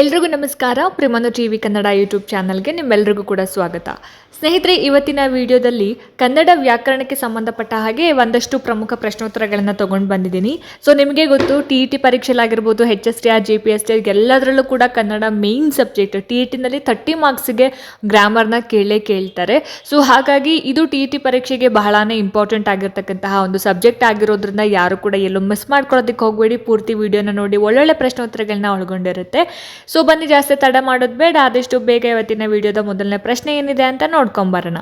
ಎಲ್ರಿಗೂ ನಮಸ್ಕಾರ. ಪ್ರಿಮನು ಟಿ ವಿ ಕನ್ನಡ ಯೂಟ್ಯೂಬ್ ಚಾನಲ್ಗೆ ನಿಮ್ಮೆಲ್ರಿಗೂ ಕೂಡ ಸ್ವಾಗತ. ಸ್ನೇಹಿತರೆ, ಇವತ್ತಿನ ವಿಡಿಯೋದಲ್ಲಿ ಕನ್ನಡ ವ್ಯಾಕರಣಕ್ಕೆ ಸಂಬಂಧಪಟ್ಟ ಹಾಗೆ ಒಂದಷ್ಟು ಪ್ರಮುಖ ಪ್ರಶ್ನೋತ್ತರಗಳನ್ನು ತೊಗೊಂಡು ಬಂದಿದ್ದೀನಿ. ಸೊ ನಿಮಗೆ ಗೊತ್ತು, T E T ಪರೀಕ್ಷೆಲಾಗಿರ್ಬೋದು H S T R G P S T ಎಲ್ಲದರಲ್ಲೂ ಕೂಡ Kannada main subject T E ಟಿನಲ್ಲಿ thirty ಮಾರ್ಕ್ಸ್ಗೆ ಗ್ರಾಮರ್ನ ಕೇಳೇ ಕೇಳ್ತಾರೆ. ಸೊ ಹಾಗಾಗಿ ಇದು ಟಿ ಇ ಟಿ ಪರೀಕ್ಷೆಗೆ ಬಹಳನೇ ಇಂಪಾರ್ಟೆಂಟ್ ಆಗಿರ್ತಕ್ಕಂತಹ ಒಂದು ಸಬ್ಜೆಕ್ಟ್ ಆಗಿರೋದ್ರಿಂದ ಯಾರು ಕೂಡ ಎಲ್ಲೂ ಮಿಸ್ ಮಾಡ್ಕೊಳ್ಳೋದಕ್ಕೆ ಹೋಗಬೇಡಿ. ಪೂರ್ತಿ ವಿಡಿಯೋನ ನೋಡಿ ಒಳ್ಳೊಳ್ಳೆ ಪ್ರಶ್ನೋತ್ತರಗಳನ್ನ ಒಳಗೊಂಡಿರುತ್ತೆ. ಸೊ ಬನ್ನಿ ಜಾಸ್ತಿ ತಡ ಮಾಡೋದು ಬೇಡ, ಆದಷ್ಟು ಬೇಗ ಇವತ್ತಿನ ವಿಡಿಯೋದ ಮೊದಲನೇ ಪ್ರಶ್ನೆ ಏನಿದೆ ಅಂತ ನೋಡ್ಕೊಂಬರೋಣ.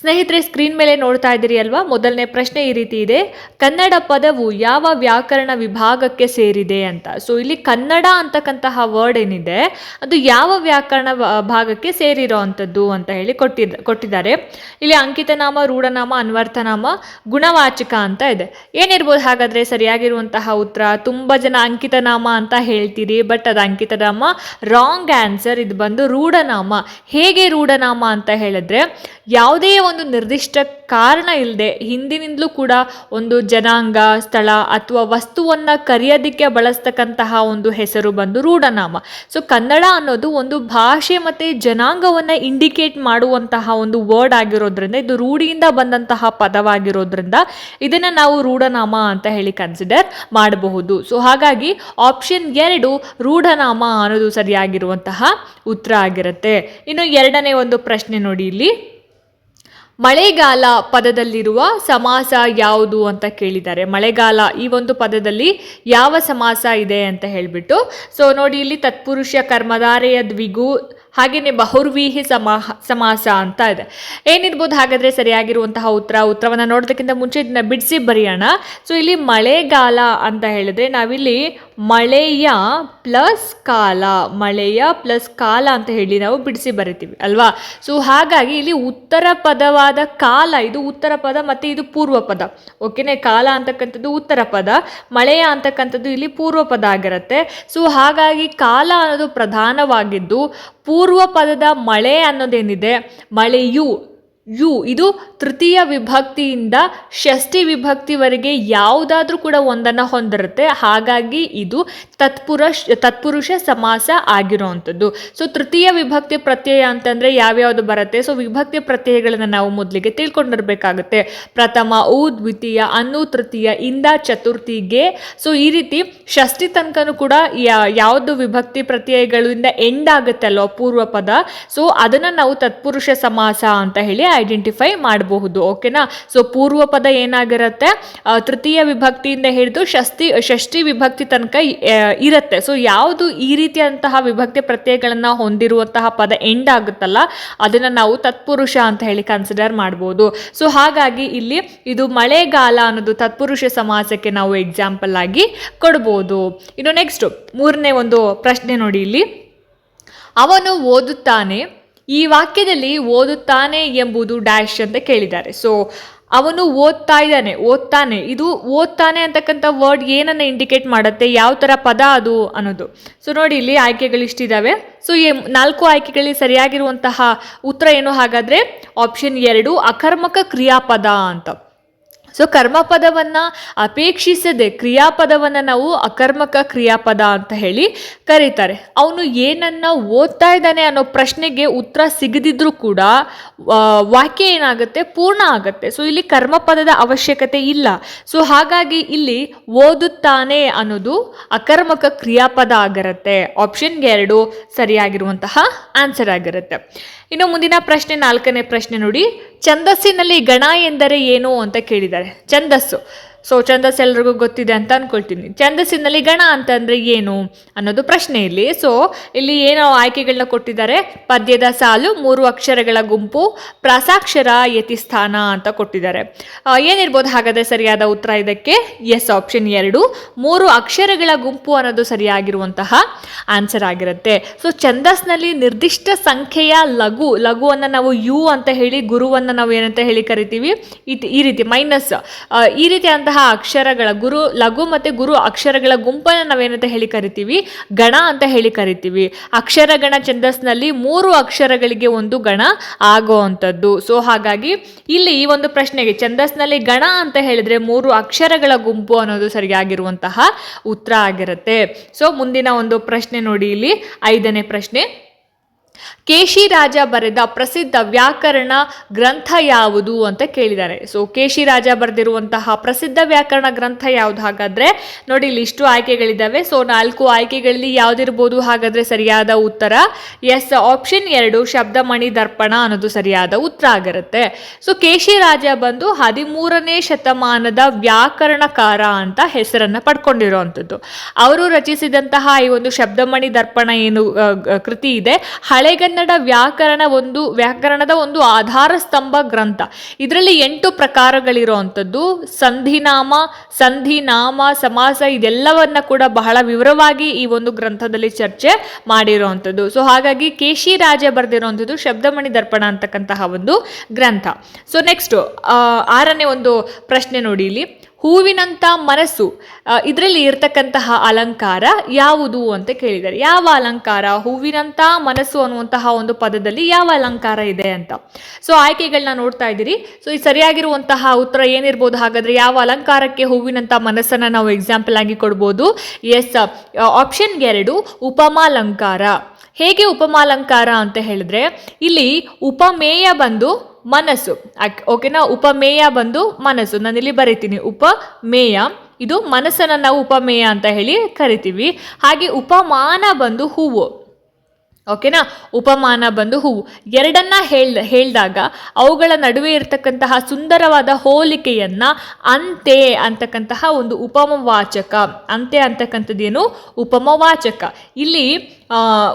ಸ್ನೇಹಿತರೆ, ಸ್ಕ್ರೀನ್ ಮೇಲೆ ನೋಡ್ತಾ ಇದ್ದೀರಿ ಅಲ್ವಾ? ಮೊದಲನೇ ಪ್ರಶ್ನೆ ಈ ರೀತಿ ಇದೆ. ಕನ್ನಡ ಪದವು ಯಾವ ವ್ಯಾಕರಣ ವಿಭಾಗಕ್ಕೆ ಸೇರಿದೆ ಅಂತ. ಸೊ ಇಲ್ಲಿ ಕನ್ನಡ ಅಂತಕ್ಕಂತಹ ವರ್ಡ್ ಏನಿದೆ, ಅದು ಯಾವ ವ್ಯಾಕರಣ ಭಾಗಕ್ಕೆ ಸೇರಿರೋ ಅಂಥದ್ದು ಅಂತ ಹೇಳಿ ಕೊಟ್ಟಿದ್ದ ಕೊಟ್ಟಿದ್ದಾರೆ. ಇಲ್ಲಿ ಅಂಕಿತನಾಮ, ರೂಢನಾಮ, ಅನ್ವರ್ಥನಾಮ, ಗುಣವಾಚಕ ಅಂತ ಇದೆ. ಏನಿರ್ಬೋದು ಹಾಗಾದರೆ ಸರಿಯಾಗಿರುವಂತಹ ಉತ್ತರ? ತುಂಬ ಜನ ಅಂಕಿತನಾಮ ಅಂತ ಹೇಳ್ತೀರಿ ಬಟ್ ಅದು ಅಂಕಿತನಾಮ ರಾಂಗ್ ಆನ್ಸರ್ ಇದು ಬಂದು ರೂಢನಾಮ. ಹೇಗೆ ರೂಢನಾಮ ಅಂತ ಹೇಳಿದ್ರೆ, ಯಾವುದೇ ಒಂದು ನಿರ್ದಿಷ್ಟ ಕಾರಣ ಇಲ್ಲದೆ ಹಿಂದಿನಿಂದಲೂ ಕೂಡ ಒಂದು ಜನಾಂಗ, ಸ್ಥಳ ಅಥವಾ ವಸ್ತುವನ್ನು ಕರೆಯೋದಕ್ಕೆ ಬಳಸ್ತಕ್ಕಂತಹ ಒಂದು ಹೆಸರು ಬಂದು ರೂಢನಾಮ. ಸೊ ಕನ್ನಡ ಅನ್ನೋದು ಒಂದು ಭಾಷೆ ಮತ್ತು ಜನಾಂಗವನ್ನು ಇಂಡಿಕೇಟ್ ಮಾಡುವಂತಹ ಒಂದು ವರ್ಡ್ ಆಗಿರೋದ್ರಿಂದ, ಇದು ರೂಢಿಯಿಂದ ಬಂದಂತಹ ಪದವಾಗಿರೋದ್ರಿಂದ ಇದನ್ನು ನಾವು ರೂಢನಾಮ ಅಂತ ಹೇಳಿ ಕನ್ಸಿಡರ್ ಮಾಡಬಹುದು. ಸೊ ಹಾಗಾಗಿ ಆಪ್ಷನ್ ಎರಡು ರೂಢನಾಮ ಅನ್ನೋದು ಸರಿಯಾಗಿರುವಂತಹ ಉತ್ತರ ಆಗಿರುತ್ತೆ. ಇನ್ನು ಎರಡನೇ ಒಂದು ಪ್ರಶ್ನೆ ನೋಡಿ ಇಲ್ಲಿ. ಮಳೆಗಾಲ ಪದದಲ್ಲಿರುವ ಸಮಾಸ ಯಾವುದು ಅಂತ ಕೇಳಿದ್ದಾರೆ. ಮಳೆಗಾಲ ಈ ಒಂದು ಪದದಲ್ಲಿ ಯಾವ ಸಮಾಸ ಇದೆ ಅಂತ ಹೇಳಿಬಿಟ್ಟು, ಸೊ ನೋಡಿ ಇಲ್ಲಿ ತತ್ಪುರುಷ ಕರ್ಮಧಾರೆಯ ದ್ವಿಗು ಹಾಗೆಯೇ ಬಹುರ್ವೀಹಿ ಸಮಾಹ ಸಮಾಸ ಅಂತ ಇದೆ. ಏನಿರ್ಬೋದು ಹಾಗಾದರೆ ಸರಿಯಾಗಿರುವಂತಹ ಉತ್ತರ, ಉತ್ತರವನ್ನು ನೋಡೋದಕ್ಕಿಂತ ಮುಂಚೆ ಇದನ್ನ ಬಿಡಿಸಿ ಬರೆಯೋಣ. ಸೊ ಇಲ್ಲಿ ಮಳೆಗಾಲ ಅಂತ ಹೇಳಿದ್ರೆ ನಾವಿಲ್ಲಿ ಮಳೆಯ ಪ್ಲಸ್ ಕಾಲ, ಮಳೆಯ ಪ್ಲಸ್ ಕಾಲ ಅಂತ ಹೇಳಿ ನಾವು ಬಿಡಿಸಿ ಬರಿತೀವಿ, ಅಲ್ವಾ? ಸೊ ಹಾಗಾಗಿ ಇಲ್ಲಿ ಉತ್ತರ ಪದವಾದ ಕಾಲ, ಇದು ಉತ್ತರ ಪದ ಮತ್ತು ಇದು ಪೂರ್ವ ಪದ ಓಕೆನೇ ಕಾಲ ಅಂತಕ್ಕಂಥದ್ದು ಉತ್ತರ ಪದ, ಮಳೆಯ ಅಂತಕ್ಕಂಥದ್ದು ಇಲ್ಲಿ ಪೂರ್ವ ಪದ ಆಗಿರುತ್ತೆ. ಸೊ ಹಾಗಾಗಿ ಕಾಲ ಅನ್ನೋದು ಪ್ರಧಾನವಾಗಿದ್ದು, ಪೂರ್ವ ಪದದ ಮಳೆ ಅನ್ನೋದೇನಿದೆ? ಮಳೆಯು. ಯು ಇದು ತೃತೀಯ ವಿಭಕ್ತಿಯಿಂದ ಷಷ್ಠಿ ವಿಭಕ್ತಿವರೆಗೆ ಯಾವುದಾದ್ರೂ ಕೂಡ ಒಂದನ್ನು ಹೊಂದಿರುತ್ತೆ. ಹಾಗಾಗಿ ಇದು ತತ್ಪುರುಷ ತತ್ಪುರುಷ ಸಮಾಸ ಆಗಿರೋವಂಥದ್ದು. ಸೊ ತೃತೀಯ ವಿಭಕ್ತಿ ಪ್ರತ್ಯಯ ಅಂತಂದರೆ ಯಾವ್ಯಾವುದು ಬರುತ್ತೆ? ಸೊ ವಿಭಕ್ತಿ ಪ್ರತ್ಯಯಗಳನ್ನು ನಾವು ಮೊದಲಿಗೆ ತಿಳ್ಕೊಂಡಿರಬೇಕಾಗುತ್ತೆ. ಪ್ರಥಮ, ಊ, ದ್ವಿತೀಯ, ಅನ್ನು, ತೃತೀಯ, ಇಂದ, ಚತುರ್ಥಿಗೆ. ಸೊ ಈ ರೀತಿ ಷಷ್ಠಿ ತನಕನೂ ಕೂಡ ಯಾವುದು ವಿಭಕ್ತಿ ಪ್ರತ್ಯಯಗಳಿಂದ ಎಂಡ್ ಆಗುತ್ತೆ ಅಲ್ವಾ ಪೂರ್ವ ಪದ ಸೊ ಅದನ್ನು ನಾವು ತತ್ಪುರುಷ ಸಮಾಸ ಅಂತ ಹೇಳಿ ಐಡೆಂಟಿಫೈ ಮಾಡಬಹುದು. ಓಕೆನಾ ಸೊ ಪೂರ್ವ ಪದ ಏನಾಗಿರುತ್ತೆ? ತೃತೀಯ ವಿಭಕ್ತಿಯಿಂದ ಹಿಡಿದು ಷಷ್ಠಿ ಷಷ್ಠಿ ವಿಭಕ್ತಿ ತನಕ ಇರುತ್ತೆ. ಸೊ ಯಾವುದು ಈ ರೀತಿಯಂತಹ ವಿಭಕ್ತಿ ಪ್ರತ್ಯಯಗಳನ್ನು ಹೊಂದಿರುವಂತಹ ಪದ ಎಂಡ್ ಆಗುತ್ತಲ್ಲ, ಅದನ್ನು ನಾವು ತತ್ಪುರುಷ ಅಂತ ಹೇಳಿ ಕನ್ಸಿಡರ್ ಮಾಡ್ಬೋದು. ಸೊ ಹಾಗಾಗಿ ಇಲ್ಲಿ ಇದು ಮಳೆಗಾಲ ಅನ್ನೋದು ತತ್ಪುರುಷ ಸಮಾಸಕ್ಕೆ ನಾವು ಎಕ್ಸಾಂಪಲ್ ಆಗಿ ಕೊಡ್ಬೋದು. ಇನ್ನು ನೆಕ್ಸ್ಟ್ ಮೂರನೇ ಒಂದು ಪ್ರಶ್ನೆ ನೋಡಿ ಇಲ್ಲಿ. ಅವನು ಓದುತ್ತಾನೆ, ಈ ವಾಕ್ಯದಲ್ಲಿ ಓದುತ್ತಾನೆ ಎಂಬುದು ಡ್ಯಾಶ್ ಅಂತ ಕೇಳಿದ್ದಾರೆ. ಸೊ ಅವನು ಓದ್ತಾ ಇದ್ದಾನೆ, ಓದ್ತಾನೆ. ಇದು ಓದ್ತಾನೆ ಅಂತಕ್ಕಂಥ ವರ್ಡ್ ಏನನ್ನು ಇಂಡಿಕೇಟ್ ಮಾಡುತ್ತೆ, ಯಾವ ಥರ ಪದ ಅದು ಅನ್ನೋದು. ಸೊ ನೋಡಿ, ಇಲ್ಲಿ ಆಯ್ಕೆಗಳಿಷ್ಟಿದ್ದಾವೆ ಸೊ ಈ ನಾಲ್ಕು ಆಯ್ಕೆಗಳಲ್ಲಿ ಸರಿಯಾಗಿರುವಂತಹ ಉತ್ತರ ಏನು ಹಾಗಾದರೆ ಆಪ್ಷನ್ ಎರಡು, ಅಕರ್ಮಕ ಕ್ರಿಯಾಪದ ಅಂತ. ಸೊ ಕರ್ಮಪದವನ್ನು ಅಪೇಕ್ಷಿಸದೆ ಕ್ರಿಯಾಪದವನ್ನು ನಾವು ಅಕರ್ಮಕ ಕ್ರಿಯಾಪದ ಅಂತ ಹೇಳಿ ಕರೀತಾರೆ. ಅವನು ಏನನ್ನ ಓದ್ತಾ ಇದ್ದಾನೆ ಅನ್ನೋ ಪ್ರಶ್ನೆಗೆ ಉತ್ತರ ಸಿಗದಿದ್ರೂ ಕೂಡ ವಾಕ್ಯ ಏನಾಗುತ್ತೆ? ಪೂರ್ಣ ಆಗುತ್ತೆ. ಸೊ ಇಲ್ಲಿ ಕರ್ಮಪದದ ಅವಶ್ಯಕತೆ ಇಲ್ಲ. ಸೊ ಹಾಗಾಗಿ ಇಲ್ಲಿ ಓದುತ್ತಾನೆ ಅನ್ನೋದು ಅಕರ್ಮಕ ಕ್ರಿಯಾಪದ ಆಗಿರುತ್ತೆ. ಆಪ್ಷನ್ಗೆ ಎರಡು ಸರಿಯಾಗಿರುವಂತಹ ಆನ್ಸರ್ ಆಗಿರುತ್ತೆ. ಇನ್ನು ಮುಂದಿನ ಪ್ರಶ್ನೆ ನಾಲ್ಕನೇ ಪ್ರಶ್ನೆ ನೋಡಿ. ಛಂದಸ್ಸಿನಲ್ಲಿ ಗಣ ಎಂದರೆ ಏನು ಅಂತ ಕೇಳಿದ್ದಾರೆ. ಛಂದಸ್ಸು. ಸೊ ಛಂದಸ್ ಎಲ್ರಿಗೂ ಗೊತ್ತಿದೆ ಅಂತ ಅನ್ಕೊಳ್ತೀನಿ. ಛಂದಸ್ಸಿನಲ್ಲಿ ಗಣ ಅಂತಂದರೆ ಏನು ಅನ್ನೋದು ಪ್ರಶ್ನೆ ಇಲ್ಲಿ. ಸೊ ಇಲ್ಲಿ ಏನೋ ಆಯ್ಕೆಗಳನ್ನ ಕೊಟ್ಟಿದ್ದಾರೆ. ಪದ್ಯದ ಸಾಲು, ಮೂರು ಅಕ್ಷರಗಳ ಗುಂಪು, ಪ್ರಾಸಾಕ್ಷರ ಯತಿಸ್ಥಾನ ಅಂತ ಕೊಟ್ಟಿದ್ದಾರೆ. ಏನಿರ್ಬೋದು ಹಾಗಾದ್ರೆ ಸರಿಯಾದ ಉತ್ತರ ಇದಕ್ಕೆ? ಎಸ್ ಆಪ್ಷನ್ ಎರಡು. ಮೂರು ಅಕ್ಷರಗಳ ಗುಂಪು ಅನ್ನೋದು ಸರಿಯಾಗಿರುವಂತಹ ಆನ್ಸರ್ ಆಗಿರುತ್ತೆ. ಸೊ ಛಂದಸ್ನಲ್ಲಿ ನಿರ್ದಿಷ್ಟ ಸಂಖ್ಯೆಯ ಲಘು, ಲಘುವನ್ನು ನಾವು ಯು ಅಂತ ಹೇಳಿ, ಗುರುವನ್ನು ನಾವು ಏನಂತ ಹೇಳಿ ಕರಿತೀವಿ? ಈ ರೀತಿ ಮೈನಸ್ ಈ ರೀತಿಯಾದಂತಹ ಇರ್ತಕ್ಕಂತಹ ಅಕ್ಷರಗಳ ಗುರು ಲಘು ಮತ್ತು ಗುರು ಅಕ್ಷರಗಳ ಗುಂಪನ್ನು ನಾವೇನಂತ ಹೇಳಿ ಕರಿತೀವಿ? ಗಣ ಅಂತ ಹೇಳಿ ಕರಿತೀವಿ. ಅಕ್ಷರಗಣ ಛಂದಸ್ನಲ್ಲಿ ಮೂರು ಅಕ್ಷರಗಳಿಗೆ ಒಂದು ಗಣ ಆಗುವಂಥದ್ದು. ಸೊ ಹಾಗಾಗಿ ಇಲ್ಲಿ ಈ ಒಂದು ಪ್ರಶ್ನೆಗೆ ಛಂದಸ್ನಲ್ಲಿ ಗಣ ಅಂತ ಹೇಳಿದ್ರೆ ಮೂರು ಅಕ್ಷರಗಳ ಗುಂಪು ಅನ್ನೋದು ಸರಿಯಾಗಿರುವಂತಹ ಉತ್ತರ ಆಗಿರುತ್ತೆ. ಸೊ ಮುಂದಿನ ಒಂದು ಪ್ರಶ್ನೆ ನೋಡಿ ಇಲ್ಲಿ. ಐದನೇ ಪ್ರಶ್ನೆ. ಕೇಶಿ ರಾಜ ಬರೆದ ಪ್ರಸಿದ್ಧ ವ್ಯಾಕರಣ ಗ್ರಂಥ ಯಾವುದು ಅಂತ ಕೇಳಿದ್ದಾರೆ. ಸೊ ಕೇಶಿರಾಜ ಬರೆದಿರುವಂತಹ ಪ್ರಸಿದ್ಧ ವ್ಯಾಕರಣ ಗ್ರಂಥ ಯಾವುದು ಹಾಗಾದ್ರೆ? ನೋಡಿ, ಇಲ್ಲಿ ಇಷ್ಟು ಆಯ್ಕೆಗಳಿದ್ದಾವೆ. ಸೊ ನಾಲ್ಕು ಆಯ್ಕೆಗಳಲ್ಲಿ ಯಾವ್ದಿರ್ಬೋದು ಹಾಗಾದ್ರೆ ಸರಿಯಾದ ಉತ್ತರ? ಎಸ್ ಆಪ್ಷನ್ ಎರಡು, ಶಬ್ದಮಣಿ ದರ್ಪಣ ಅನ್ನೋದು ಸರಿಯಾದ ಉತ್ತರ ಆಗಿರುತ್ತೆ. ಸೊ ಕೇಶಿರಾಜ ಬಂದು ಹದಿಮೂರನೇ ಶತಮಾನದ ವ್ಯಾಕರಣಕಾರ ಅಂತ ಹೆಸರನ್ನ ಪಡ್ಕೊಂಡಿರುವಂಥದ್ದು. ಅವರು ರಚಿಸಿದಂತಹ ಈ ಒಂದು ಶಬ್ದಮಣಿ ದರ್ಪಣ ಏನು ಕೃತಿ ಇದೆ. ಹಳೆಗನ್ನಡ ವ್ಯಾಕರಣ ಒಂದು, ವ್ಯಾಕರಣದ ಒಂದು ಆಧಾರ ಸ್ತಂಭ ಗ್ರಂಥ. ಇದರಲ್ಲಿ ಎಂಟು ಪ್ರಕಾರಗಳಿರುವಂಥದ್ದು. ಸಂಧಿನಾಮ ಸಂಧಿನಾಮ, ಸಮಾಸ ಇದೆಲ್ಲವನ್ನ ಕೂಡ ಬಹಳ ವಿವರವಾಗಿ ಈ ಒಂದು ಗ್ರಂಥದಲ್ಲಿ ಚರ್ಚೆ ಮಾಡಿರುವಂಥದ್ದು. ಸೊ ಹಾಗಾಗಿ ಕೇಶಿ ರಾಜ ಬರೆದಿರುವಂಥದ್ದು ಶಬ್ದಮಣಿ ದರ್ಪಣ ಅಂತಕ್ಕಂತಹ ಒಂದು ಗ್ರಂಥ. ಸೊ ನೆಕ್ಸ್ಟ್ ಆರನೇ ಒಂದು ಪ್ರಶ್ನೆ ನೋಡಿ ಇಲ್ಲಿ. ಹೂವಿನಂಥ ಮನಸ್ಸು ಇದರಲ್ಲಿ ಇರತಕ್ಕಂತಹ ಅಲಂಕಾರ ಯಾವುದು ಅಂತ ಕೇಳಿದ್ದಾರೆ. ಯಾವ ಅಲಂಕಾರ? ಹೂವಿನಂಥ ಮನಸ್ಸು ಅನ್ನುವಂತಹ ಒಂದು ಪದದಲ್ಲಿ ಯಾವ ಅಲಂಕಾರ ಇದೆ ಅಂತ. ಸೊ ಆಯ್ಕೆಗಳನ್ನ ನೋಡ್ತಾ ಇದ್ದೀರಿ. ಸೊ ಈ ಸರಿಯಾಗಿರುವಂತಹ ಉತ್ತರ ಏನಿರ್ಬೋದು? ಹಾಗಾದ್ರೆ ಯಾವ ಅಲಂಕಾರಕ್ಕೆ ಹೂವಿನಂಥ ಮನಸ್ಸನ್ನು ನಾವು ಎಕ್ಸಾಂಪಲ್ ಆಗಿ ಕೊಡ್ಬೋದು? ಎಸ್ ಆಪ್ಷನ್ ಎರಡು, ಉಪಮಾಲಂಕಾರ. ಹೇಗೆ ಉಪಮಾಲಂಕಾರ ಅಂತ ಹೇಳಿದ್ರೆ, ಇಲ್ಲಿ ಉಪಮೇಯ ಬಂದು ಮನಸ್ಸು. ಓಕೆನಾ? ಉಪಮೇಯ ಬಂದು ಮನಸ್ಸು. ನಾನು ಇಲ್ಲಿ ಬರಿತೀನಿ. ಉಪಮೇಯ. ಇದು ಮನಸ್ಸನ್ನು ನಾವು ಉಪಮೇಯ ಅಂತ ಹೇಳಿ ಕರಿತೀವಿ. ಹಾಗೆ ಉಪಮಾನ ಬಂದು ಹೂವು. ಓಕೆನಾ? ಉಪಮಾನ ಬಂದು ಹೂವು. ಎರಡನ್ನ ಹೇಳ ಹೇಳಿದಾಗ ಅವುಗಳ ನಡುವೆ ಇರತಕ್ಕಂತಹ ಸುಂದರವಾದ ಹೋಲಿಕೆಯನ್ನು ಅಂತೆ ಅಂತಕ್ಕಂತಹ ಒಂದು ಉಪಮವಾಚಕ. ಅಂತೆ ಅಂತಕ್ಕಂಥದ್ದೇನು ಉಪಮವಾಚಕ. ಇಲ್ಲಿ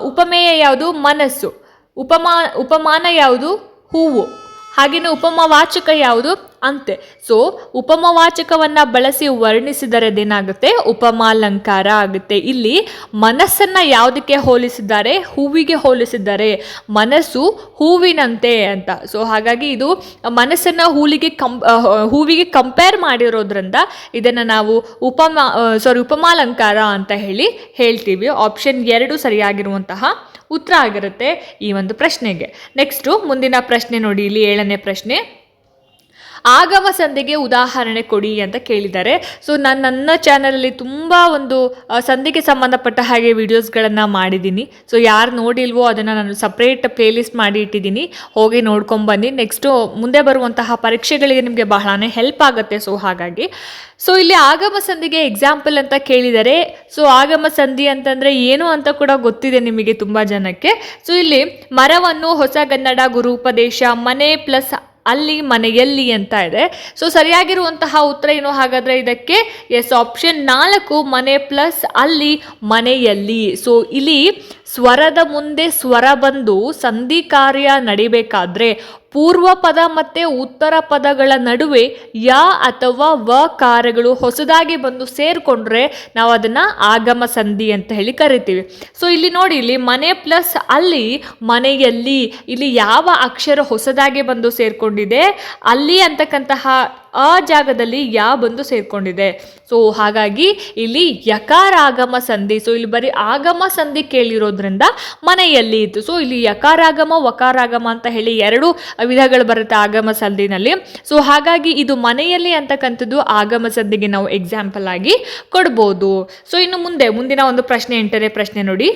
ಉಪಮೇಯ ಯಾವುದು? ಮನಸ್ಸು. ಉಪಮಾ, ಉಪಮಾನ ಯಾವುದು? ಹೂವು. ಹಾಗೆಯೇ ಉಪಮವಾಚಕ ಯಾವುದು? ಅಂತೆ. ಸೊ, ಉಪಮವಾಚಕವನ್ನ ಬಳಸಿ ವರ್ಣಿಸಿದರೆ ಅದೇನಾಗುತ್ತೆ? ಉಪಮಾಲಂಕಾರ ಆಗುತ್ತೆ. ಇಲ್ಲಿ ಮನಸ್ಸನ್ನು ಯಾವುದಕ್ಕೆ ಹೋಲಿಸಿದ್ದಾರೆ? ಹೂವಿಗೆ ಹೋಲಿಸಿದ್ದಾರೆ. ಮನಸ್ಸು ಹೂವಿನಂತೆ ಅಂತ. ಸೊ, ಹಾಗಾಗಿ ಇದು ಮನಸ್ಸನ್ನು ಹೂಲಿಗೆ ಕಂ ಹೂವಿಗೆ ಕಂಪೇರ್ ಮಾಡಿರೋದ್ರಿಂದ ಇದನ್ನು ನಾವು ಉಪಮಾ ಸಾರಿ ಉಪಮಾಲಂಕಾರ ಅಂತ ಹೇಳಿ ಹೇಳ್ತೀವಿ. ಆಪ್ಷನ್ ಎರಡು ಸರಿಯಾಗಿರುವಂತಹ ಉತ್ತರ ಆಗಿರುತ್ತೆ ಈ ಒಂದು ಪ್ರಶ್ನೆಗೆ. ನೆಕ್ಸ್ಟು ಮುಂದಿನ ಪ್ರಶ್ನೆ ನೋಡಿ ಇಲ್ಲಿ ಏಳನೇ ಪ್ರಶ್ನೆ. ಆಗಮ ಸಂಧಿಗೆ ಉದಾಹರಣೆ ಕೊಡಿ ಅಂತ ಕೇಳಿದ್ದಾರೆ. ಸೊ ನಾನು ನನ್ನ ಚಾನಲಲ್ಲಿ ತುಂಬ ಒಂದು ಸಂಧಿಗೆ ಸಂಬಂಧಪಟ್ಟ ಹಾಗೆ ವಿಡಿಯೋಸ್ಗಳನ್ನು ಮಾಡಿದ್ದೀನಿ. ಸೊ ಯಾರು ನೋಡಿಲ್ವೋ ಅದನ್ನು ನಾನು ಸಪ್ರೇಟ್ ಪ್ಲೇಲಿಸ್ಟ್ ಮಾಡಿ ಇಟ್ಟಿದ್ದೀನಿ. ಹೋಗಿ ನೋಡ್ಕೊಂಬನ್ನಿ ನೆಕ್ಸ್ಟು ಮುಂದೆ ಬರುವಂತಹ ಪರೀಕ್ಷೆಗಳಿಗೆ ನಿಮಗೆ ಬಹಳನೇ ಹೆಲ್ಪ್ ಆಗುತ್ತೆ. ಸೊ ಹಾಗಾಗಿ ಸೊ ಇಲ್ಲಿ ಆಗಮ ಸಂಧಿಗೆ ಎಕ್ಸಾಂಪಲ್ ಅಂತ ಕೇಳಿದರೆ ಸೊ ಆಗಮ ಸಂಧಿ ಅಂತಂದರೆ ಏನು ಅಂತ ಕೂಡ ಗೊತ್ತಿದೆ ನಿಮಗೆ ತುಂಬ ಜನಕ್ಕೆ. ಸೊ ಇಲ್ಲಿ ಮರವನ್ನು ಹೊಸಗನ್ನಡ ಗುರುಪದೇಶ ಮನೆ ಪ್ಲಸ್ ಅಲ್ಲಿ ಮನೆಯಲ್ಲಿ ಅಂತ ಇದೆ. ಸೊ ಸರಿಯಾಗಿರುವಂತಹ ಉತ್ತರ ಏನು ಹಾಗಾದ್ರೆ ಇದಕ್ಕೆ? ಎಸ್ ಆಪ್ಷನ್ ನಾಲ್ಕು ಮನೆ ಪ್ಲಸ್ ಅಲ್ಲಿ ಮನೆಯಲ್ಲಿ ಸೊ ಇಲ್ಲಿ ಸ್ವರದ ಮುಂದೆ ಸ್ವರ ಬಂದು ಸಂಧಿ ಕಾರ್ಯ ನಡಿಬೇಕಾದ್ರೆ ಪೂರ್ವ ಪದ ಮತ್ತೆ ಉತ್ತರ ಪದಗಳ ನಡುವೆ ಯ ಅಥವಾ ವ ಕಾರ್ಯಗಳು ಹೊಸದಾಗಿ ಬಂದು ಸೇರಿಕೊಂಡ್ರೆ ನಾವು ಅದನ್ನ ಆಗಮ ಸಂಧಿ ಅಂತ ಹೇಳಿ ಕರಿತೀವಿ. ಸೊ ಇಲ್ಲಿ ನೋಡಿ, ಇಲ್ಲಿ ಮನೆ ಪ್ಲಸ್ ಅಲ್ಲಿ, ಮನೆಯಲ್ಲಿ, ಇಲ್ಲಿ ಯಾವ ಅಕ್ಷರ ಹೊಸದಾಗಿ ಬಂದು ಸೇರಿಕೊಂಡಿದೆ, ಅಲ್ಲಿ ಅಂತಕ್ಕಂತಹ ಆ ಜಾಗದಲ್ಲಿ ಯಾ ಬಂದು ಸೇರ್ಕೊಂಡಿದೆ. ಸೊ ಹಾಗಾಗಿ ಇಲ್ಲಿ ಯಕಾರ ಆಗಮ ಸಂಧಿ ಸೊ ಇಲ್ಲಿ ಬರೀ ಆಗಮ ಸಂಧಿ ಕೇಳಿರೋದ್ರಿಂದ ಮನೆಯಲ್ಲಿ ಇತ್ತು. ಸೊ ಇಲ್ಲಿ ಯಕಾರಾಗಮ, ವಕಾರಾಗಮ ಅಂತ ಹೇಳಿ ಎರಡು ವಿಧಗಳು ಬರುತ್ತೆ ಆಗಮ ಸಂಧಿನಲ್ಲಿ. ಸೊ ಹಾಗಾಗಿ ಇದು ಮನೆಯಲ್ಲಿ ಅಂತಕ್ಕಂಥದ್ದು ಆಗಮ ಸಂಧಿಗೆ ನಾವು ಎಕ್ಸಾಂಪಲ್ ಆಗಿ ಕೊಡ್ಬೋದು. ಸೊ ಇನ್ನು ಮುಂದೆ, ಮುಂದಿನ ಒಂದು ಪ್ರಶ್ನೆ ಎಂಟನೇ ಪ್ರಶ್ನೆ ನೋಡಿ.